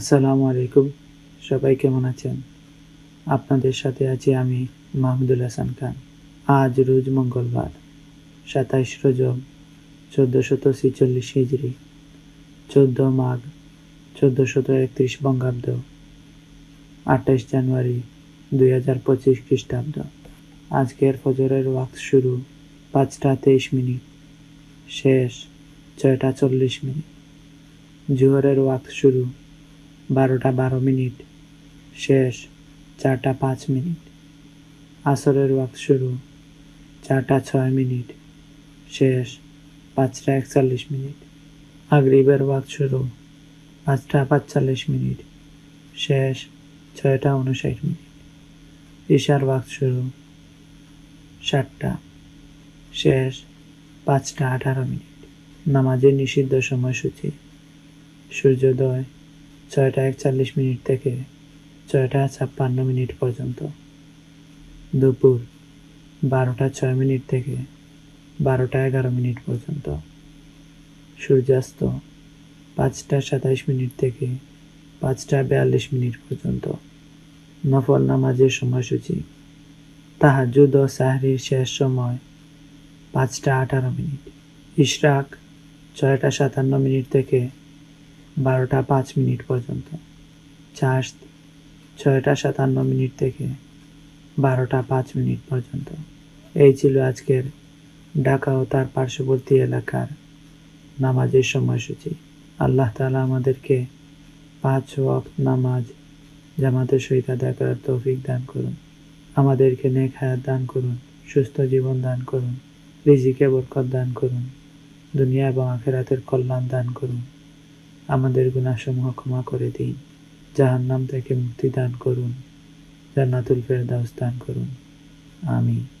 আসসালামু আলাইকুম। সবাই কেমন আছেন? আপনাদের সাথে আছি আমি মাহমুদুল হাসান খান। আজ রোজ মঙ্গলবার, সাতাইশ রজব চোদ্দোশত ছিচল্লিশ হিজড়ি চোদ্দ মাঘ চোদ্দোশত একত্রিশ বঙ্গাব্দ, আঠাইশ জানুয়ারি দুই হাজার পঁচিশ খ্রিস্টাব্দ। আজকের ফজরের ওয়াক্ত শুরু পাঁচটা তেইশ মিনিট, শেষ ছয়টা চল্লিশ মিনিট। জোহরের ওয়াক্ত শুরু বারোটা বারো মিনিট। শেষ, চারটা পাঁচ মিনিট। আসরের ওয়াক্ত শুরু, চারটা ছয় মিনিট। শেষ, পাঁচটা একচল্লিশ মিনিট। আগ্রিবের ওয়াক্ত শুরু, পাঁচটা পাঁচচল্লিশ মিনিট। শেষ, ছয়টা উনষাট মিনিট। ঈশার ওয়াক্ত শুরু, সাতটা। শেষ, পাঁচটা আঠারো মিনিট। নামাজের নিষিদ্ধ সময়সূচি। সূর্যোদয় ছয়টা একচল্লিশ মিনিট থেকে ছয়টা ছাপ্পান্ন মিনিট পর্যন্ত। দুপুর বারোটা ছয় মিনিট থেকে বারোটা এগারো মিনিট পর্যন্ত। সূর্যাস্ত পাঁচটা সাতাইশ মিনিট থেকে পাঁচটা বিয়াল্লিশ মিনিট পর্যন্ত। নফল নামাজের সময়সূচি। তাহাজুদ ও সাহরির শেষ সময় পাঁচটা আঠারো মিনিট। ইশরাক ছয়টা সাতান্ন মিনিট থেকে বারোটা পাঁচ মিনিট পর্যন্ত। চাষ ছয়টা সাতান্ন মিনিট থেকে বারোটা পাঁচ মিনিট পর্যন্ত। এই ছিল আজকের ঢাকা ও তার পার্শ্ববর্তী এলাকার নামাজের সময়সূচি। আল্লাহ তালা আমাদেরকে পাঁচ ওয়াক্ত নামাজ জামাতের সহিত আদায় করার তৌফিক দান করুন। আমাদেরকে নেক হায়াত দান করুন, সুস্থ জীবন দান করুন, রিজিকে বরকত দান করুন, দুনিয়া এবং আখেরাতের কল্যাণ দান করুন। আমাদের গুণাসমূহ ক্ষমা করে দিন। জাহান্নাম থেকে মুক্তি দান করুন। জান্নাতুল ফেরদাউস দান করুন। আমিন।